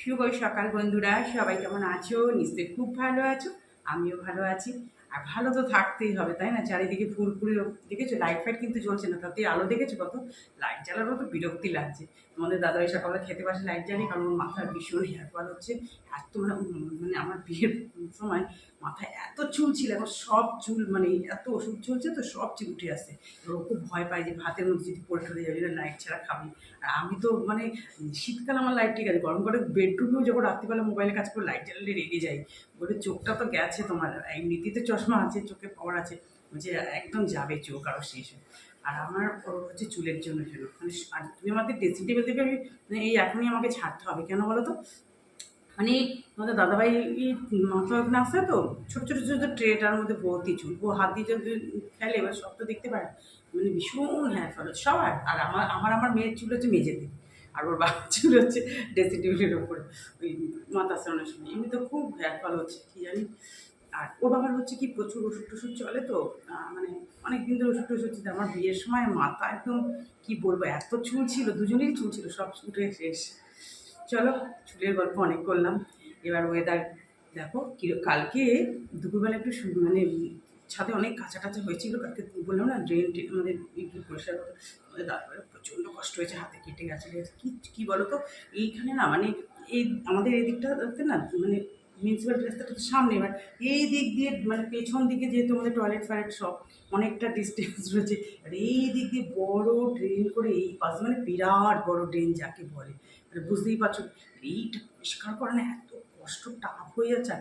শুভ সকাল বন্ধুরা, সবাই কেমন আছো? নিশ্চয়ই খুব ভালো আছো, আমিও ভালো আছি। আর ভালো তো থাকতেই হবে, তাই না? চারিদিকে ফুরফুরে দেখেছ? লাইট ফাইট কিন্তু জ্বলছে না, তাতে আলো দেখেছ কত? লাইট জ্বালানো তো বিরক্তি লাগছে। আমাদের দাদা ওই সকালে খেতে পাশে লাইট জ্বালি কারণ মাথার ভীষণ হেয়ার ফল হচ্ছে। এত মানে আমার বিয়ের সময় মাথায় এত চুল ছিল, এখন সব চুল মানে এত ওষুধ চলছে তো সব চুল উঠে আসছে খুব ভয় পায় যে ভাতের মধ্যে যদি পড়ে ঠরে যাবে লাইট ছাড়া খাবি। আর আমি তো মানে শীতকাল আমার লাইট ঠিক আছে, গরম করে বেডরুমেও যখন রাত্রিবেলা মোবাইলে কাজ করে লাইট জ্বালালে রেগে যাই। বলে, চোখটা তো গেছে তোমার এমনিতে চশমা আছে, চোখে পাওয়ার আছে। যে একদম যাবে চোখ আরও শেষ। আর আমার হচ্ছে চুলের জন্য জন্য। মানে আর তুমি আমাদের ড্রেসিং টেবিল থেকে আমি মানে এই এখনই আমাকে ছাড়তে হবে। কেন বলো তো? মানে আমাদের দাদাভাই মাথা ওখানে আসে তো, ছোটো ছোটো ছোটো ট্রেটার মধ্যে ভর্তি চুল। ও হাত দিয়ে যদি ফেলে, এবার সব তো দেখতে পারে। মানে ভীষণ হেয়ার ফল। সবার। আর আমার আমার আমার মেয়ের চুল হচ্ছে মেঝেতে। আর ওর বাবার চুল হচ্ছে ড্রেসিং টেবিলের ওপরে। ওই মাথা সামনের সময়। এমনি তো খুব হেয়ার ফল হচ্ছে, কী জানি। আর ওর বাবার হচ্ছে কি প্রচুর ওষুধ টষুধ চলে তো মানে অনেক দিন ধরে ওষুধ টষুধ আমার বিয়ের সময় মাথা একদম, কি বলব, এত চুল ছিল, দুজনেরই চুল ছিল, সব উঠে শেষ চলো, চুলের গল্প অনেক করলাম। এবার ওয়েদার দেখো, কি কালকে দুপুরবেলা একটু মানে ছাদে অনেক কাঁচা কাঁচা হয়েছিল, কালকে বললাম না ড্রেন ট্রেন আমাদের একটু পরিষ্কার করতে আমাদের দাদার প্রচণ্ড কষ্ট হয়েছে, হাতে কেটে গেছে কি কী বলো তো এইখানে না মানে এই আমাদের এই দিকটাতে না মানে মিউনিসিপ্যালিটি রাস্তাটা তো সামনে, এবার এই দিক দিয়ে মানে পেছন দিকে যেহেতু আমাদের টয়লেট ফয়লেট সব, অনেকটা ডিস্টেন্স রয়েছে আর এই দিক দিয়ে বড় ড্রেন করে এই পাশে মানে বিরাট বড় ড্রেন যাকে বলে মানে বুঝতেই পারছ, এইটা পরিষ্কার করে না, এত কষ্ট টাফ হয়ে যাচ্ছে,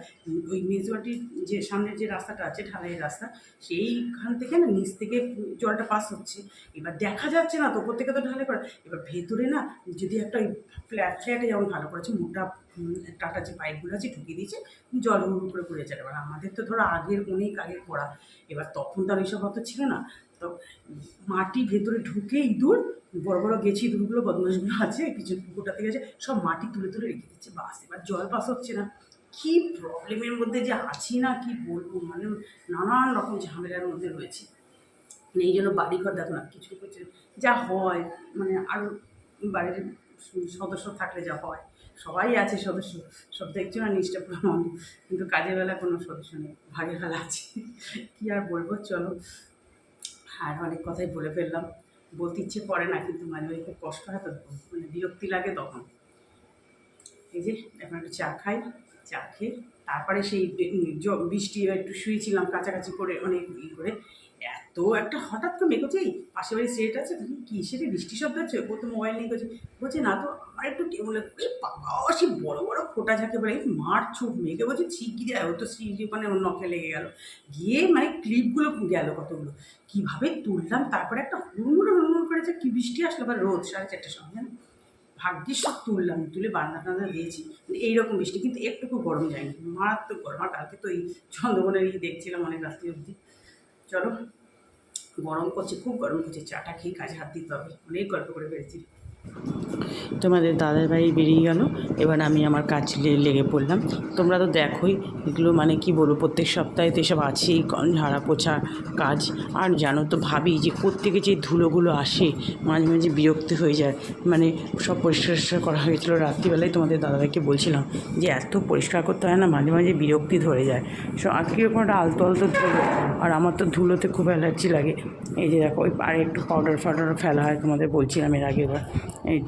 ওই মিউনিসিপ্যালিটির যে সামনের যে রাস্তাটা আছে ঢালাই রাস্তা, সেইখান থেকে না নিচ থেকে জলটা পাস হচ্ছে, এবার দেখা যাচ্ছে না তো, ওপর থেকে তো ঢালাই করা, এবার ভেতরে না যদি একটা ওই ফ্ল্যাট ফ্ল্যাটে যেমন ভালো করেছে, মোটা টাটা যে পাইপগুলো আছে ঢুকিয়ে দিয়েছে জল হুড় করে পড়ে যাবে। এবার আমাদের তো ধরো আগের অনেক আগে করা এবার তখন তো আর এইসব অত ছিল না। তো মাটি ভেতরে ঢুকে ইঁদুর বড় বড় গেছি ইঁদুরগুলো বদমাশগুলো আছে, কিছু পুকুরটা থেকে আছে সব মাটি তুলে তুলে রেখে দিচ্ছে। বাস, এবার জল পাস হচ্ছে না। কী প্রবলেমের মধ্যে যে আছি না, কি বলব? মানে নানান রকম ঝামেলার মধ্যে রয়েছে। মানে এই জন্য বাড়িঘর দেখো না, কিছু কিছু যা হয় মানে আরও বাড়ির সদস্য থাকলে যা হয়। সবাই আছে সদস্য, সব দেখছ না নিষ্ঠা প্রমাণ কিন্তু কাজের বেলা কোনো সদস্য নেই, ভাগের বেলা আছে। কী আর বলব, চলো। আর অনেক কথাই বলে ফেললাম, বলতে ইচ্ছে করে না, কিন্তু মাঝে মাঝে খুব কষ্ট হয় তো মানে বিরক্তি লাগে তখন। এই যে, এখন একটু চা খাই, চা খেয়ে, তারপরে সেই বৃষ্টি একটু শুয়েছিলাম কাছাকাছি করে, অনেক ই করে, এত একটা হঠাৎ করে মেঘ পাশে বাড়ি সেট আছে, তখন কি সেটা বৃষ্টি শব্দ হচ্ছে, ও তো মোবাইল নিয়ে করছে, বলছে না তো আমার একটু টেবলে বাবা সে বড় বড় ফোটা ঝাঁকে বলে মার ছুট মেঘে বলছে ছিকি দেয় ও তো সিঁড়ি ওর নখে লেগে গেল। গিয়ে মানে ক্লিপগুলো গেল কতগুলো। কীভাবে তুললাম? তারপরে একটা হুড়মুড়ো হুড়মুড় করেছে কি বৃষ্টি আসলো আবার রোদ, সাড়ে চারটের সময় জানো? ভাগ্যিস সব তুললাম, তুলে বারান্দা টান্দা দিয়েছি। কিন্তু এইরকম বৃষ্টি, কিন্তু একটুকু গরম যায়নি। মারাত্মক গরম। আর কালকে তো এই চন্দ্রবনের ই দেখছিলাম অনেক রাত্রি অবধি। চলো, গরম করছে, খুব গরম করছে। চাটা খেয়ে কাজে হাত দিতে হবে। অনেক গল্প করে পেরেছি তোমাদের দাদার ভাই বেরিয়ে গেল। এবার আমি আমার কাজ লেগে পড়লাম। তোমরা তো দেখোই এগুলো মানে কি বলব, প্রত্যেক সপ্তাহে তো এসব আছেই ঝাড়া পোছা কাজ। আর জানো তো ভাবি যে কোত্থেকে যে ধুলোগুলো আসে, মাঝে মাঝে বিরক্তি হয়ে যায়। মানে সব পরিষ্কার করা হয়েছিল রাত্রিবেলায়, তোমাদের দাদাভাইকে বলছিলাম যে এত পরিষ্কার করতে হয় না, মাঝে মাঝে বিরক্তি ধরে যায়। সো আর কীরকম একটা আলতো আলতো ধুলো। আর আমার তো ধুলোতে খুব অ্যালার্জি লাগে। এই যে দেখো, ওই পাড়ে একটু পাউডার ফাউডার ফেলা হয় তোমাদের বলছিলাম এর আগে এবার। এই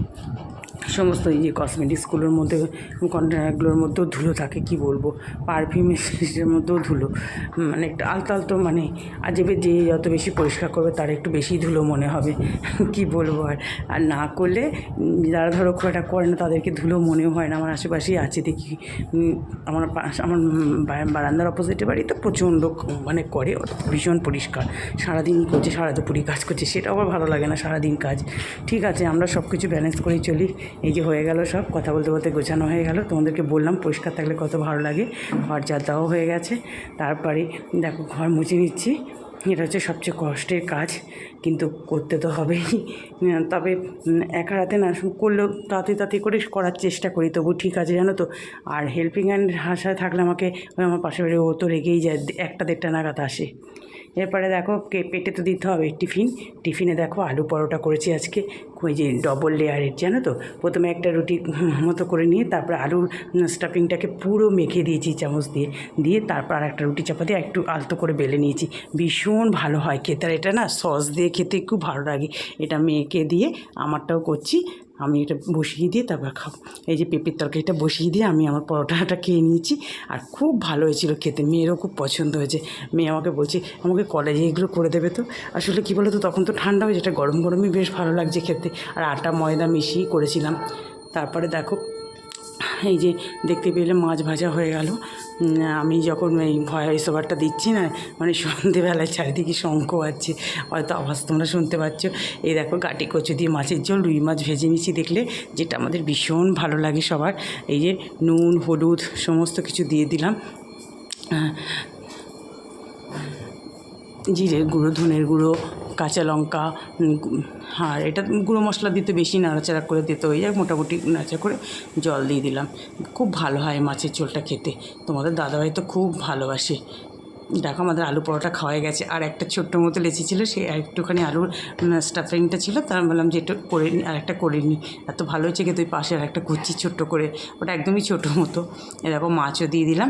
সমস্ত এই যে কসমেটিক্সগুলোর মধ্যে কন্টেনারগুলোর মধ্যেও ধুলো থাকে, কি বলব? পারফিউমের মধ্যেও ধুলো। মানে একটা আলতো আলতো মানে আজেবে যে যত বেশি পরিষ্কার করবে, তার একটু বেশি ধুলো মনে হবে। কি বলব আর? আর না করলে যারা ধরো খুব একটা করে না, তাদেরকে ধুলো মনেও হয় না। আমার আশেপাশেই আছে দেখি। আমার আমার বারান্দার অপোজিটে বাড়ি তো প্রচণ্ড মানে করে ভীষণ পরিষ্কার। সারাদিন করছে সারা দুপুরই কাজ করছে সেটা আবার ভালো লাগে না, সারাদিন কাজ। ঠিক আছে, আমরা সব কিছু ব্যালেন্স করেই চলি। এই যে হয়ে গেল সব, কথা বলতে বলতে গোছানো হয়ে গেল। তোমাদেরকে বললাম পরিষ্কার থাকলে কত ভালো লাগে। ঘর দেওয়া হয়ে গেছে। তারপরে দেখো ঘর মুছে নিচ্ছি। এটা হচ্ছে সবচেয়ে কষ্টের কাজ, কিন্তু করতে তো হবেই। তবে একা রাতে না করলেও তাড়াতাড়ি তাড়াতাড়ি করে করার চেষ্টা করি। তবু ঠিক আছে জানো তো? আর হেল্পিং হ্যান্ড হাসায় থাকলে আমাকে আমার পাশে বাড়ি ও তো রেগেই যায়, একটা দেড়টা নাগাদ আসে। এরপরে দেখো কে- পেটে তো দিতে হবে টিফিন। টিফিনে দেখো আলু পরোটা করেছি আজকে। ওই যে ডবল লেয়ারের জানো তো? প্রথমে একটা রুটি মতো করে নিয়ে তারপর আলুর স্টাফিংটাকে পুরো মেখে দিয়েছি চামচ দিয়ে। দিয়ে তারপর আর একটা রুটি চাপা দিয়ে একটু আলতো করে বেলে নিয়েছি। ভীষণ ভালো হয় খেতে। এটা না সস দিয়ে খেতে খুব ভালো লাগে। এটা মেখে দিয়ে আমারটাও করছি। আমি এটা বসিয়ে দিয়ে তারপর খাব। এই যে পেঁপের তরকারিটা বসিয়ে দিয়ে আমি আমার পরোটাটা খেয়ে নিয়েছি। আর খুব ভালো হয়েছিল খেতে, মেয়েরও খুব পছন্দ হয়েছে। মেয়ে আমাকে বলছে, আমাকে কলেজে এগুলো করে দেবে তো? আসলে কী বলো তো তখন তো ঠান্ডা হয়েছে এটা গরম গরমই বেশ ভালো লাগছে খেতে। আর আটা ময়দা মিশিয়েই করেছিলাম। তারপরে দেখো এই যে দেখতে পেলে মাছ ভাজা হয়ে গেল। আমি যখন এই ভয়েস ওভারটা দিচ্ছি না মানে সন্ধেবেলায় চারিদিকে শঙ্খ আছে, হয়তো আওয়াজ তোমরা শুনতে পাচ্ছ। এই দেখো গাটি কচু দিয়ে মাছের জল রুই মাছ ভেজে নিচ্ছি দেখলে, যেটা আমাদের ভীষণ ভালো লাগে সবার। এই যে নুন, হলুদ সমস্ত কিছু দিয়ে দিলাম। জিরের গুঁড়ো, ধনের গুঁড়ো কাঁচা লঙ্কা আর এটা গুঁড়ো মশলা দিতে বেশি নাড়াচাড়া করে দিতে হয়ে যায়, মোটামুটি নাড়াচাড়া করে জল দিয়ে দিলাম। খুব ভালো হয় মাছের ঝোলটা খেতে। তোমাদের দাদাভাই তো খুব ভালোবাসে। দেখো আমাদের আলু পরোটা খাওয়া গেছে। আর একটা ছোট্ট মতো লেচি ছিল, সে একটুখানি আলুর স্টাফিংটা ছিল তার বললাম যে একটু করে নিই আর একটা করে নিই এত ভালো হয়েছে কিন্তু ওই পাশে আর একটা করছি ছোট্ট করে, ওটা একদমই ছোটো মতো। এরকম মাছও দিয়ে দিলাম।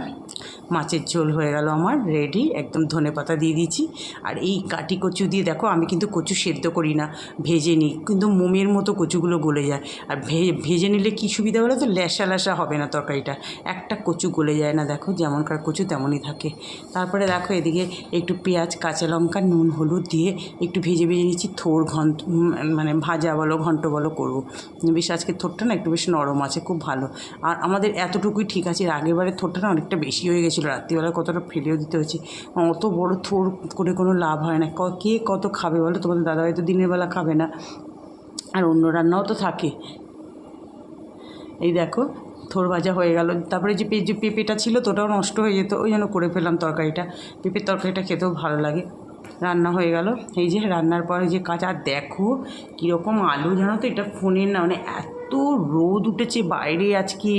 মাছের ঝোল হয়ে গেল আমার রেডি একদম ধনে পাতা দিয়ে দিয়েছি। আর এই কাটি কচু দিয়ে দেখো, আমি কিন্তু কচু সেদ্ধ করি না, ভেজে নিই। কিন্তু মোমের মতো কচুগুলো গলে যায়। আর ভেজে নিলে কী সুবিধা বলো তো? ল্যাসা ল্যাসা হবে না তরকারিটা। একটা কচু গলে যায় না দেখো, যেমনকার কচু তেমনই থাকে। তারপরে দেখো, এদিকে একটু পেঁয়াজ, কাঁচা লঙ্কা, নুন, হলুদ দিয়ে একটু ভেজে ভেজে নিচ্ছি। থোর ঘন্ট মানে ভাজা বলো, ঘন্ট বলো করব। বেশ, আজকে থোরটা না একটু বেশ নরম আছে, খুব ভালো। আর আমাদের এতটুকুই ঠিক আছে, এর আগেরবারে থোরটা না অনেকটা বেশি হয়ে গেছিল। রাত্রিবেলা কতটা ফেলেও দিতে হয়েছে। অত বড় থোর করে কোনো লাভ হয় না। ক- কত খাবে বলো তোমাদের দাদাভাই তো দিনের বেলা খাবে না। আর অন্য রান্নাও তো থাকে। এই দেখো থোর ভাজা হয়ে গেল। তারপরে যে যে পেঁপেটা ছিল তো ওটাও নষ্ট হয়ে যেত, ওই জন্য করে ফেললাম তরকারিটা। পেঁপের তরকারিটা খেতেও ভালো লাগে। রান্না হয়ে গেল। এই যে রান্নার পরে যে কাজ আর দেখো কীরকম আলু জানো তো? এটা ফোনের না মানে এত রোদ উঠেছে বাইরে আজকে,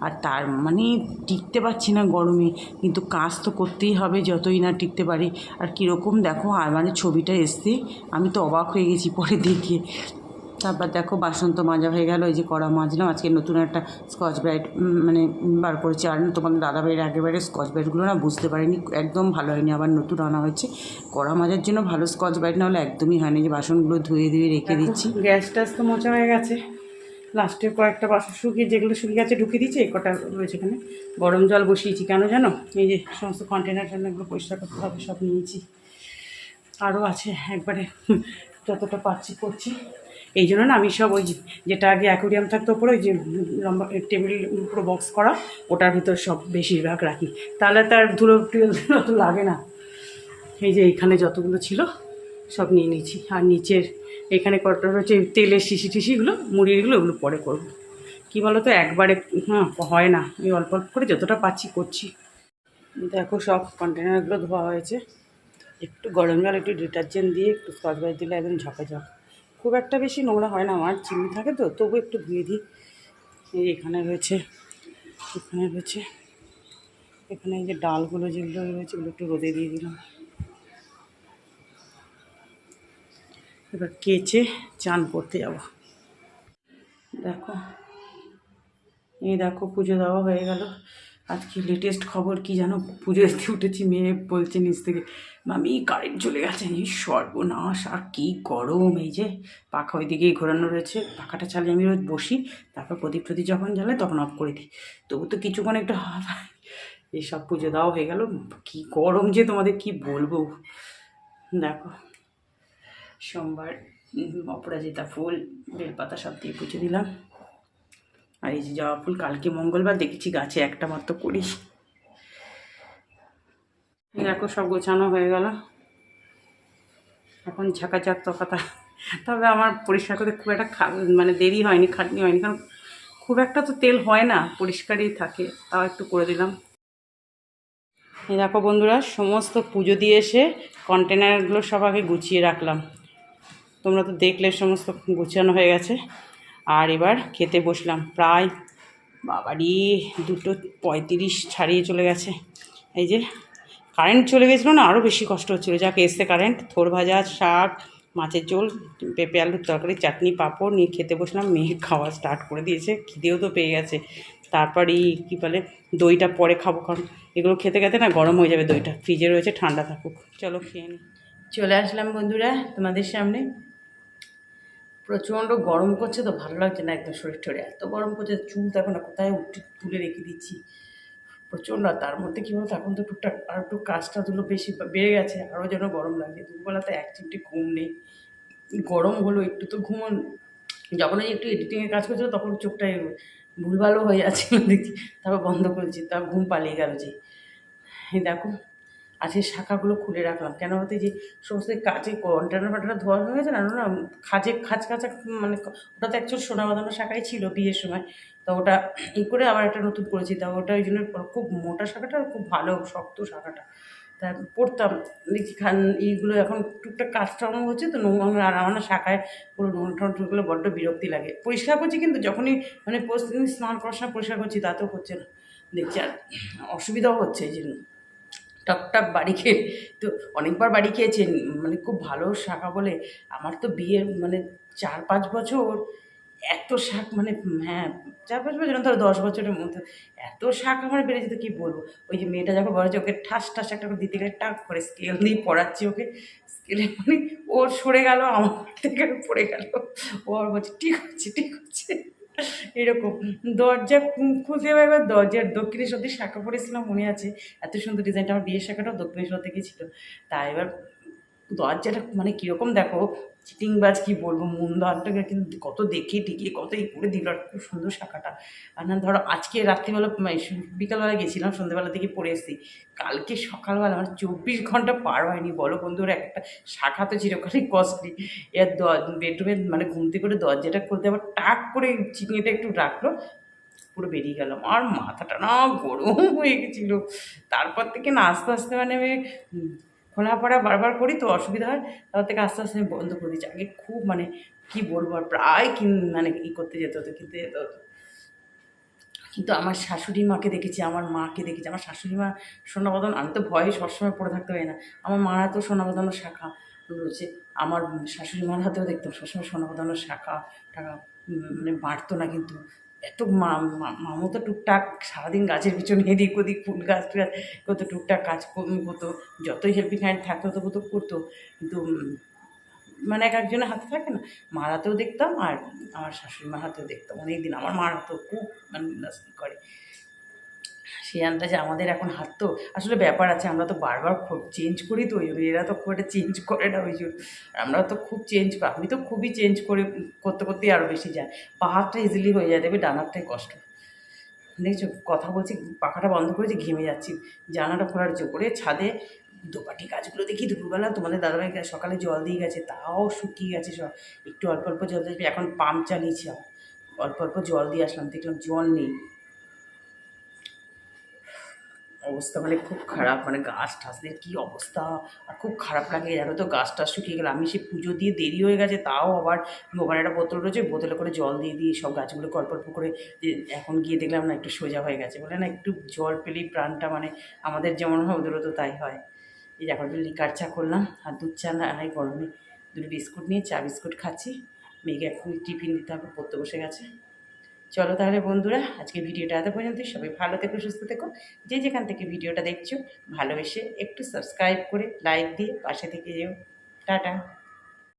আর তার মানে টিকতে পারছি না গরমে। কিন্তু কাজ তো করতেই হবে যতই না টিকতে পারি। আর কীরকম দেখো, আর মানে ছবিটা এসছে, আমি তো অবাক হয়ে গেছি পরে দেখে। তারপর দেখো বাসন তো মাজা হয়ে গেল এই যে কড়া মাজলাম আজকে নতুন একটা স্কচ ব্রাইট মানে বার করেছি। আর তোমাদের দাদা ভাইয়ের আগেবারে স্কচ ব্রাইটগুলো না বুঝতে পারিনি একদম ভালো হয়নি আবার নতুন আনা হয়েছে। কড়া মাজার জন্য ভালো স্কচ ব্রাইট না হলে একদমই হয়নি যে বাসনগুলো ধুয়ে ধুয়ে রেখে দিচ্ছি। গ্যাস ট্যাস তো মোচা হয়ে গেছে। লাস্টের কয়েকটা বাসন শুকিয়ে যেগুলো শুকিয়ে গেছে ঢুকিয়ে দিয়েছি এই কটা রয়েছে এখানে। গরম জল বসিয়েছি কেন জানো? এই যে সমস্ত কন্টেনার টন্টেনারগুলো পরিষ্কার করতে হবে সব নিয়েছি। আরও আছে একবারে যতটা পারছি করছি। এই জন্য না আমি সব ওই যেটা আগে অ্যাকোরিয়াম থাকতো ওপরে, ওই যে লম্বা টেবিল, পুরো বক্স করা, ওটার ভিতর সব বেশিরভাগ রাখি। তাহলে তার ধুলো অত লাগে না। এই যে এইখানে যতগুলো ছিল, সব নিয়ে নিয়েছি। আর নিচের, এখানে কটা রয়েছে তেলের শিশি টিসিগুলো মুড়িগুলো, ওগুলো পরে করব। কী বলো তো একবারে হ্যাঁ হয় না। এই অল্প অল্প করে যতটা পাচ্ছি করছি। দেখো সব কন্টেনারগুলো ধোয়া হয়েছে। একটু গরম জল, একটু ডিটারজেন্ট দিয়ে, একটু স্কচ ব্রাইট দিলে একদম ঝাঁকাঝাঁক। খুব একটা বেশি নোংরা হয় না, আমার চিনি থাকে তো, তবু একটু ধুয়ে দিই। এই এখানে রয়েছে এখানে রয়েছে, এখানে যে ডালগুলো যেগুলো রয়েছে ওগুলো একটু রোদে দিয়ে দিলাম। এবার কেচে চান করতে যাব। দেখো, এই দেখো পুজো দেওয়া হয়ে গেল। আজকে লেটেস্ট খবর কি জানো? পুজো দিতে উঠেছি, মেয়ে বলছে নিচ থেকে, মামি কারেন্ট চলে গেছে। এই সর্বনাশ, আর কী গরম এই যে। পাখা ওই দিকেই ঘোরানো রয়েছে, পাখাটা চালিয়ে আমি রোজ বসি, তারপর প্রদীপ প্রদীপ যখন জ্বালে তখন অফ করে দিই। তবু তো কিছুক্ষণ একটু হাওয়া পায়। এই সব পুজো দেওয়া হয়ে গেল। কি গরম যে তোমাদের কি বলব? দেখো, সোমবার অপরাজিতা ফুল, বেলপাতা সব দিয়ে পুজো দিলাম। আর এই যে জবা ফুল কালকে মঙ্গলবার দেখেছি, গাছে একটা মাত্র করি দেখো সব গোছানো হয়ে গেল। এখন ঝাঁকাঝাক তকাতা তবে আমার পরিষ্কার করতে খুব একটা মানে দেরি হয়নি, খাটনি হয়নি, কারণ খুব একটা তো তেল হয় না, পরিষ্কারই থাকে, তাও একটু করে দিলাম। দেখো বন্ধুরা, সমস্ত পুজো দিয়ে এসে কন্টেনারগুলো সব আগে গুছিয়ে রাখলাম। তোমরা তো দেখলে সমস্ত গুছানো হয়ে গেছে। আর এবার খেতে বসলাম। প্রায় বাবারি, দুটো পঁয়ত্রিশ ছাড়িয়ে চলে গেছে। এই যে কারেন্ট চলে গেছিল না আরও বেশি কষ্ট হচ্ছিল। যাকে, এসছে কারেন্ট থোর ভাজা, শাক, মাছের ঝোল, পেঁপে আলুর তরকারি, চাটনি, পাঁপড়, নিয়ে খেতে বসলাম। মেয়ে খাওয়া স্টার্ট করে দিয়েছে, খিদেও তো পেয়ে গেছে। তারপর এই কী বলে, দইটা পরে খাব, কারণ এগুলো খেতে খেতে না গরম হয়ে যাবে দইটা। ফ্রিজে রয়েছে, ঠান্ডা থাকুক। চলো খেয়ে নিই চলে আসলাম বন্ধুরা তোমাদের সামনে। প্রচণ্ড গরম করছে তো ভালো লাগছে না একদম শরীর টরে এত গরম করছে, চুল দেখো না কোথায় উঠে তুলে রেখে দিচ্ছি। প্রচণ্ড, আর তার মধ্যে কী বলতো, এখন তো টুকটাক আর একটু কাজটা ধুলো বেশি বেড়ে গেছে আরও যেন গরম লাগছে দুপুরবেলাতে এক চিমটি ঘুম নেই। গরম হলো, একটু তো ঘুমন। যখন ওই একটু এডিটিংয়ের কাজ করছিল, তখন চোখটা ভুলভালও হয়ে যাচ্ছিল দেখছি। তারপর বন্ধ করেছি তা ঘুম পালিয়ে গেল যে। দেখো আজকে শাখাগুলো খুলে রাখলাম। কেন হতে যে সমস্ত কাজে কন্টেনার ফান্টেনার ধোয়া হয়ে গেছে না? না খাজে খাঁচ খাঁচা মানে ওটা তো অ্যাকচুয়াল সোনা বাঁধানো শাখাই ছিল বিয়ের সময়। তো ওটা ই করে আবার একটা নতুন করেছি। তা ওটা ওই জন্য খুব মোটা শাখাটা আর খুব ভালো, শক্ত শাখাটা। তা পড়তাম খান, এইগুলো এখন টুকটাক কাজটাও হচ্ছে তো নোংরা আর আমার শাখায় পুরো নোংরা ঢুকলে বড্ড বিরক্তি লাগে। পরিষ্কার করছি কিন্তু যখনই মানে স্নান করার সময় পরিষ্কার করছি, তাতেও হচ্ছে না। দেখছি আর অসুবিধাও হচ্ছে এই জন্য। টকটক বাড়ি খেয়ে, তো অনেকবার বাড়ি খেয়েছেন মানে খুব ভালো শাখা বলে। আমার তো বিয়ের মানে চার পাঁচ বছর, এত শাক মানে হ্যাঁ চার পাঁচ বছর ধরো দশ বছরের মতো এত শাক আমার বেড়ে যেত, কী বলব? ওই যে মেয়েটা যখন হচ্ছে ওকে ঠাস ঠাস একটা করে দিতে গেলে টাক করে স্কেল দিয়ে পড়াচ্ছি ওকে স্কেলে মানে ওর সরে গেল, আমার থেকে পড়ে গেল। ও আর বলছে, ঠিক হচ্ছে ঠিক হচ্ছে। এরকম। দরজা খুঁজে এবার দরজার দক্ষিণেশ্বর শাখা পড়েছিলাম মনে আছে। এত সুন্দর ডিজাইনটা আমার বিয়ের শাখাটাও দক্ষিণেশ্বর থেকে ছিল তা এবার দরজাটা মানে কীরকম দেখো চিটিংবাজ কী বলব? মুন দরজাটা কিন্তু কত দেখে টিকিয়ে কত এই করে দিল, আর খুব সুন্দর শাখাটা। আর না, ধরো আজকে রাত্রিবেলা বিকালবেলা গেছিলাম সন্ধ্যেবেলা থেকে পড়ে এসেছি। কালকে সকালবেলা আমার চব্বিশ ঘণ্টা পার হয়নি, বলো বন্ধুরা একটা শাখা তো চিরকালই কস্টলি এর বেডরুমে মানে ঘুমতে করে দরজাটা খুলতে আবার টাক করে চিনিটা একটু রাখল, পুরো বেরিয়ে গেলাম। আর মাথাটা না গরম হয়ে গেছিল। তারপর থেকে না, আস্তে আস্তে মানে আমি খোলা পড়া বারবার করি তো অসুবিধা হয়, তারপর থেকে আস্তে আস্তে বন্ধ করে দিচ্ছি আগে খুব মানে কি বলব আর প্রায় কিন মানে ই করতে যেতে হতো, কিনতে যেতে হতো কিন্তু আমার শাশুড়ি মাকে দেখেছি, আমার মাকে দেখেছি, আমার শাশুড়ি মা সোনাবদন, আমি তো ভয়ে সবসময় পড়ে থাকতে পারি না। আমার মারা তো সোনাবদনের শাখা রয়েছে, আমার শাশুড়ি মার হাতেও দেখতাম সবসময় সোনাবদনের শাখা টাকা মানে বাড়তো না কিন্তু। এত মামু তো টুকটাক সারাদিন গাছের পিছনে এদিক ওদিক ফুল গাছ টাছ কত টুকটাক কাজ করতো, যতই হেল্পিং হ্যান্ড থাকতো তবু তো করতো। কিন্তু মানে এক একজনের হাতে থাকে না। মার হাতেও দেখতাম আর আমার শাশুড়ি মার হাতেও দেখতাম। অনেক দিন আমার মার হাতেও খুব মানে করে। সেই আন্দাজে আমাদের এখন হাত তো আসলে ব্যাপার আছে, আমরা তো বারবার খুব চেঞ্জ করি তো, ওই জন্য এরা তো খুব একটা চেঞ্জ করে না, ওই জন্য। আমরা তো খুব চেঞ্জ আমি তো খুবই চেঞ্জ করে করতে করতেই আরও বেশি যায় পাহাড়টা ইজিলি হয়ে যায়, দেখবে ডানারটাই কষ্ট। দেখছ, কথা বলছি, পাখাটা বন্ধ করেছি ঘেমে যাচ্ছি। জানাটা খোলার করে ছাদে দোপাটি গাছগুলো দেখি, দুপুরবেলা তোমাদের দাদাভাই সকালে জল দিয়ে গেছে, তাও শুকিয়ে গেছে সব। একটু অল্প অল্প জল দিয়ে, এখন পাম্প চালিয়েছি অল্প অল্প জল দিয়ে আসলাম, দেখলাম জল নেই। অবস্থা মানে খুব খারাপ মানে গাছ টাছদের কী অবস্থা? আর খুব খারাপ লাগে, জানো তো, গাছ টাছ শুকিয়ে গেলে। আমি সে পুজো দিয়ে দেরি হয়ে গেছে, তাও আবার ওখানে একটা বোতল রয়েছে বোতলে করে জল দিয়ে দিয়ে সব গাছগুলো অল্প করে এখন গিয়ে দেখলাম না, একটু সোজা হয়ে গেছে বলে না, একটু জল পেলেই প্রাণটা মানে আমাদের যেমন হয়, ওদেরও তো তাই হয়। এই এখন একটু লিকার চা করলাম, আর দুধ চা না হয় গরমে দুটো বিস্কুট নিয়ে চা বিস্কুট খাচ্ছি। মেয়েকে এখন টিফিন দিতে হবে, পড়তে বসে গেছে। চলো তাহলে বন্ধুরা আজকে ভিডিওটা এত পর্যন্ত সবাই ভালো থেকো, সুস্থ থেকো। যে যেখান থেকে ভিডিওটা দেখছ, ভালোবেসে একটু সাবস্ক্রাইব করে লাইক দিয়ে পাশে থেকে যেও। টাটা।